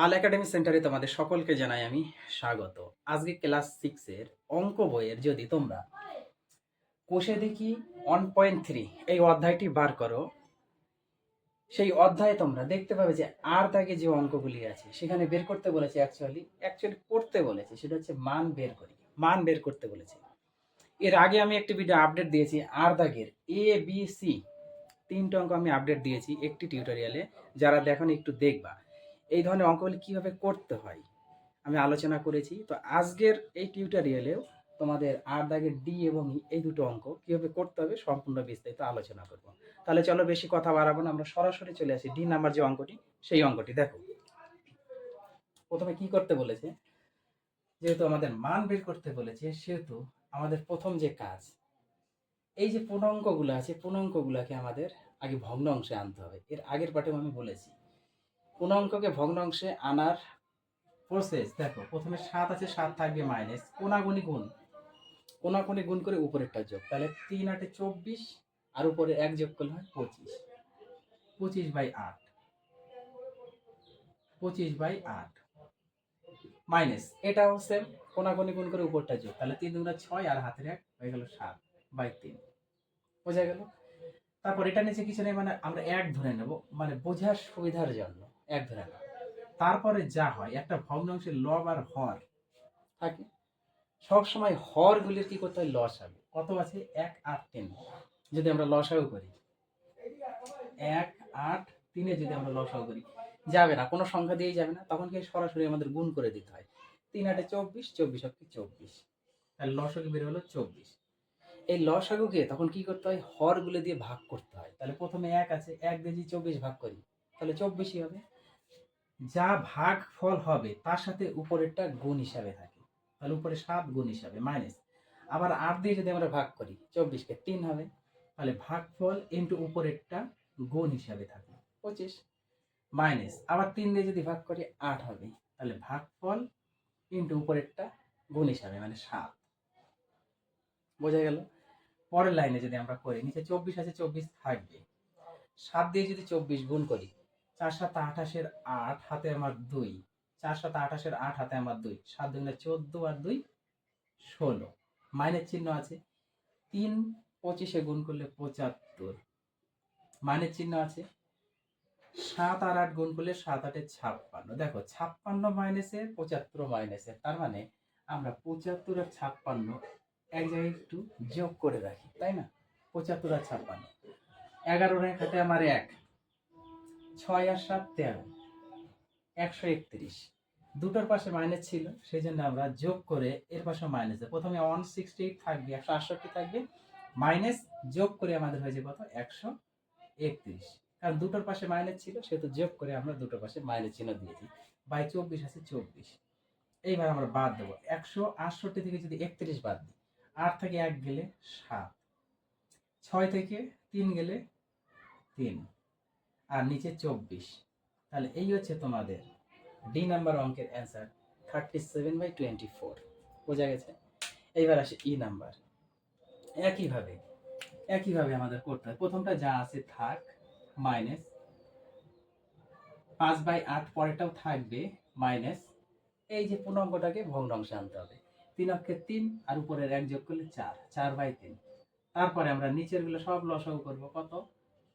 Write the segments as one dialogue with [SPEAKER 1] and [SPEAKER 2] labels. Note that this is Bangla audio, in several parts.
[SPEAKER 1] পাল একাডেমি সেন্টারে তোমাদের সকলকে জানাই আমি স্বাগত। আজকে ক্লাস সিক্সের অঙ্ক বইয়ের যদি তোমরা কোষে দেখি ওয়ান পয়েন্ট থ্রি এই অধ্যায়টি বার করো, সেই অধ্যায়ে তোমরা দেখতে পাবে যে আর দাগে যে অঙ্কগুলি আছে, সেখানে বের করতে বলেছে অ্যাকচুয়ালি অ্যাকচুয়ালি করতে বলেছে, সেটা হচ্ছে মান বের করি, মান বের করতে বলেছে। এর আগে আমি একটি ভিডিও আপডেট দিয়েছি, আর দাগের এ বি সি তিনটে অঙ্ক আমি আপডেট দিয়েছি একটি টিউটোরিয়ালে যারা দেখনি একটু দেখবা। এই ধরনের অঙ্কগুলি কীভাবে করতে হয়? আমি আলোচনা করেছি। তো আজকের এই টিউটোরিয়ালেও তোমাদের আর দাগের ডি এবং ই এই দুটো অঙ্ক কীভাবে করতে হবে সম্পূর্ণ বিস্তারিত আলোচনা করব। তাহলে চলো বেশি কথা বাড়াবো না, আমরা সরাসরি চলে আসি। ডি নাম্বার যে অঙ্কটি, সেই অঙ্কটি দেখো। প্রথমে কি করতে বলেছে? যেহেতু আমাদের মান বের করতে বলেছে, সেহেতু আমাদের প্রথম যে কাজ, এই যে পূর্ণাঙ্কগুলো আছে, পূর্ণাঙ্কগুলোকে আমাদের আগে ভগ্ন অংশে আনতে হবে। এর আগের পাঠে আমি বলেছি। পূর্ণাঙ্ককে ভগ্নাংশে আনার প্রসেস দেখো, প্রথমে সাত আছে, সাত থাকবে মাইনাস কোনাগুনি গুণ। কোনাগুনি গুণ করে উপরেরটা যোগ। তাহলে তিন আটে চব্বিশ, আর উপরে এক যোগ করলে হয় পঁচিশ। পঁচিশ বাই আট। পঁচিশ বাই আট। মাইনাস এটাও সেম কোনাগুনি গুণ করে উপরটা যোগ। তাহলে তিন দুগুণা ছয় আর হাতের এক হয়ে গেল সাত বাই তিন। বোঝা গেল? তারপর এটা নিচে কিছু নেই মানে আমরা এক ধরে নেব। মানে বোঝার সুবিধার জন্য এক ধরে। তারপরে যা হয়, একটা ভগ্নাংশের লব আর হর থাকে। সবসময় হরগুলির কি করতে হয়? লস হবে। কত আছে? এক, আট, তিন। যদি আমরা লসাও করি। এক, আট, তিনে যদি আমরা লসাও করি, যাবে না। কোনো সংখ্যা দিয়েই যাবে না। তখন কি সরাসরি আমাদের গুণ করে দিতে হয়। তিন, আটে চব্বিশ চব্বিশ হচ্ছে চব্বিশ। তাহলে লসকে বের হলো চব্বিশ। এই লসাগুকে তখন কি করতে হয়? হরগুলো দিয়ে ভাগ করতে হয়। তাহলে প্রথমে এক আছে। এক দিয়ে যদি চব্বিশ ভাগ করি, তাহলে চব্বিশই হবে। যা ভাগ ফল হবে, তার সাথে উপরেরটা গুণ হিসাবে থাকে। তাহলে উপরে সাত গুণ হিসাবে মাইনাস আবার আট দিয়ে যদি আমরা ভাগ করি, চব্বিশকে তিন হবে। তাহলে ভাগ ফল ইন্টু উপরেরটা গুণ হিসাবে থাকে, পঁচিশ। মাইনাস আবার তিন দিয়ে যদি ভাগ করি, আট হবে। তাহলে ভাগ ফল ইন্টু উপরেরটা গুণ হিসাবে মানে সাত। বোঝা গেল? পরের লাইনে যদি আমরা করি, নিচে চব্বিশ আছে, চব্বিশ থাকবে। সাত দিয়ে যদি চব্বিশ গুণ করি চার সাত আঠাশের আট হাতে আমার দুই। চার সাত আঠাশের আট হাতে আমার দুই। সাত দুগুণে চোদ্দ আর দুই, ষোলো। মাইনের চিহ্ন আছে। তিন পঁচিশে গুণ করলে পঁচাত্তর। মাইনের চিহ্ন আছে। সাত আর আট গুণ করলে সাত আটে ছাপ্পান্ন। দেখো, ছাপ্পান্ন মাইনাসে পঁচাত্তর মাইনাসে, তার মানে আমরা পঁচাত্তর আর ছাপ্পান্ন এক জায়গায় একটু যোগ করে রাখি, তাই না? পঁচাত্তর আর ছাপ্পান্ন। এগারো রেখাতে আমার এক। ছয় আর সাত তেরো। একশো একত্রিশ। দুটোর পাশে মাইনাস ছিল সেই জন্য আমরা যোগ করে এর পাশে মাইনাস প্রথমে ওয়ান সিক্সটি এইট থাকবে, একশো আটষট্টি থাকবে। মাইনাস যোগ করে আমাদের হয়েছে কত? একশো একত্রিশ। কারণ দুটোর পাশে মাইনাস ছিল, সেহেতু যোগ করে আমরা দুটোর পাশে মাইনাস চিহ্ন দিয়েছি বাই চব্বিশ আছে চব্বিশ। এইবার আমরা বাদ দেবো। একশো আটষট্টি থেকে যদি একত্রিশ বাদ দিই, আট থেকে এক গেলে সাত। ছয় থেকে তিন গেলে তিন। আর নিচে চব্বিশ। তাহলে এই হচ্ছে তোমাদের ডি নাম্বার অঙ্কের answer thirty seven by twenty four বোঝা গেছে? এইবার আসে ই নাম্বার একইভাবে একইভাবে আমাদের করতে হয়। প্রথমটা যা আছে থাক মাইনাস পাঁচ বাই আট পরেরটাও থাকবে মাইনাস এই যে পূর্ণাঙ্গটাকে ভগ্নাংশে আনতে হবে। তিন অক্ষে তিন আর উপরের এক যোগ করলে চার চার বাই তিন। তারপরে আমরা নিচেরগুলো সব লসাগু করব। কত?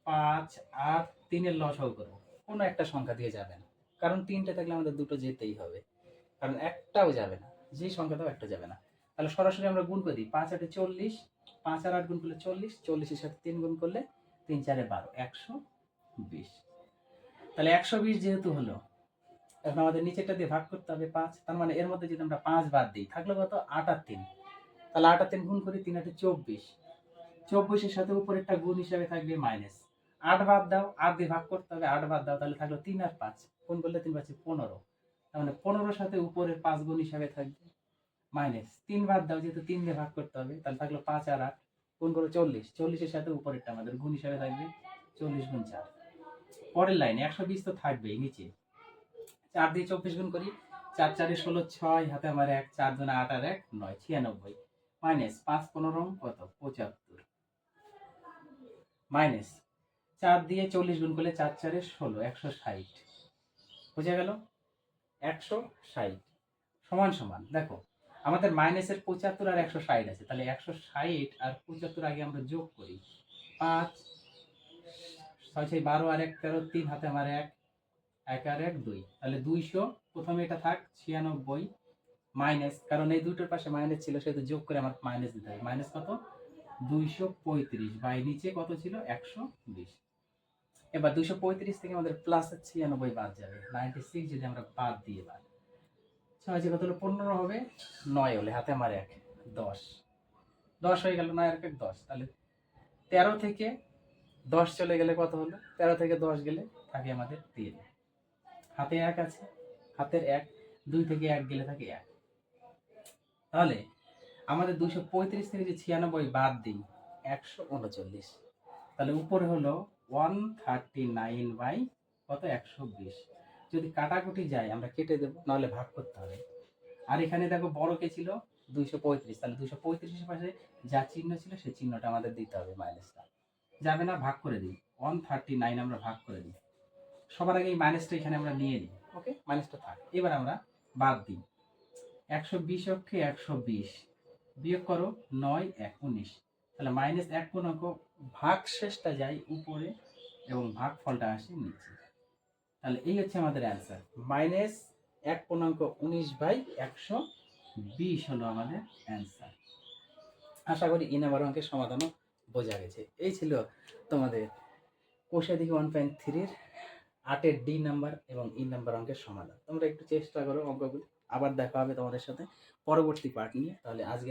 [SPEAKER 1] পাঁচ, আট তিনের লসাগু করব। কোনো একটা সংখ্যা দিয়ে যাবে না। কারণ তিনটে থাকলে আমাদের দুটো যেতেই হবে। কারণ একটাও যাবে না। যেই সংখ্যাটাও একটা যাবে না। তাহলে সরাসরি আমরা গুণ করে দিই। পাঁচ আটে চল্লিশ, পাঁচ আর আট গুণ করলে চল্লিশ, চল্লিশের সাথে তিন গুণ করলে তিন চারে বারো, একশো বিশ। তাহলে একশো বিশ যেহেতু হলো, এখন আমাদের নিচেরটা দিয়ে ভাগ করতে হবে পাঁচ। তার মানে এর মধ্যে যদি আমরা পাঁচ বাদ দিই, থাকল কত? আট আর তিন। তাহলে আট আর তিন গুণ করি, তিন আটে চব্বিশ। চব্বিশের সাথে উপরেরটা গুণ হিসাবে থাকবে মাইনাস আট বাদ দাও, আট দিয়ে ভাগ করতে হবে, আট বাদ দাও, তাহলে থাকল তিন আর পাঁচ। গুণ করলে তিন পাঁচে পনেরো। তার মানে পনেরোর সাথে উপরের পাঁচ গুণ হিসাবে থাকবে মাইনাস। তিন বাদ দাও, যেহেতু তিন দিয়ে ভাগ করতে হবে, তাহলে থাকল পাঁচ আর আট। কোন করো? চল্লিশ। চল্লিশের সাথে উপরেরটা আমাদের গুণ হিসাবে থাকবে চল্লিশ গুণ চার। পরের লাইনে একশো বিশ তো থাকবেই, নিচে। চার দিয়ে চব্বিশ গুণ করি, চার চারে ষোলো, ছয়, হাতে আমার এক, চার দুনে আট আর এক, নয়, ছিয়ানব্বই। মাইনাস পাঁচ পনেরো, কত? পঁচাত্তর। মাইনাস চার দিয়ে চল্লিশ গুণ করলে চার চারে ষোলো, একশো ষাট। বোঝা গেল? একশো ষাট। সমান সমান। দেখো, আমাদের মাইনাসের পঁচাত্তর আর একশো ষাট আছে। তাহলে একশো ষাট আর পঁচাত্তর আগে আমরা যোগ করি। পাঁচ, ছয় ছয়, বারো আর এক, তেরো, তিন, হাতে আমার এক এক আর এক, দুই। তাহলে দুইশো, প্রথমে এটা থাক, ছিয়ানব্বই মাইনাস, কারণ এই দুটোর পাশে মাইনাস ছিল, সেহেতু যোগ করে আমার মাইনাস দিতে হবে। মাইনাস কত? দুইশো পঁয়ত্রিশ। বাই নিচে কত ছিল? একশো বিশ। এবার দুশো পঁয়ত্রিশ থেকে আমাদের প্লাস ছিয়ানব্বই বাদ যাবে। নাইনটি সিক্স যদি আমরা বাদ দিয়ে বাদ। ছয় কত হলো পনেরো হবে, নয় হলে হাতে আমার এক, দশ। দশ হয়ে গেল, নয় আর এক দশ। তাহলে তেরো থেকে দশ চলে গেলে কত হলো? তেরো থেকে দশ গেলে থাকে আমাদের তিন। হাতে এক আছে, হাতের এক, দুই থেকে এক গেলে থাকে এক। তাহলে আমাদের দুশো পঁয়ত্রিশ থেকে যে ছিয়ানব্বই বাদ দিই, একশো উনচল্লিশ। তাহলে উপরে হলো ওয়ান থার্টি নাইন বাই কত? একশো বিশ। যদি কাটাকুটি যায়, আমরা কেটে দেবো, নাহলে ভাগ করতে হবে। আর এখানে দেখো, বড় কে ছিল? দুইশো পঁয়ত্রিশ। তাহলে দুইশো পঁয়ত্রিশের পাশে যা চিহ্ন ছিল সেই চিহ্নটা আমাদের দিতে হবে মাইনাসটা যাবে না? ভাগ করে দিই। ওয়ান থার্টি নাইন আমরা ভাগ করে দিই। সবার আগে এই মাইনাসটা এখানে আমরা নিয়ে নিই। ওকে মাইনাসটা থাক। এবার আমরা বাদ দিই। একশো বিশ অক্ষে একশো বিশ। বিয়োগ করো নয়, এক, উনিশ। তাহলে মাইনাস এক পূর্ণাঙ্ক ভাগ শেষটা যায় উপরে এবং ভাগ ফলটা আসে নিচে। তাহলে এই হচ্ছে আমাদের অ্যান্সার মাইনাস এক পূর্ণাঙ্ক উনিশ বাই একশো বিশ হলো আমাদের অ্যান্সার আশা করি ইন আমার অঙ্কের সমাধানও বোঝা গেছে। এই ছিল তোমাদের কোষে দিকে ওয়ান পয়েন্ট থ্রির আটের ডি নাম্বার এবং ই নাম্বার অঙ্কের সমাধান। তোমরা একটু চেষ্টা করো অঙ্কগুলি। আবার দেখা হবে তোমাদের সাথে পরবর্তী পার্ট নিয়ে। তাহলে আজকে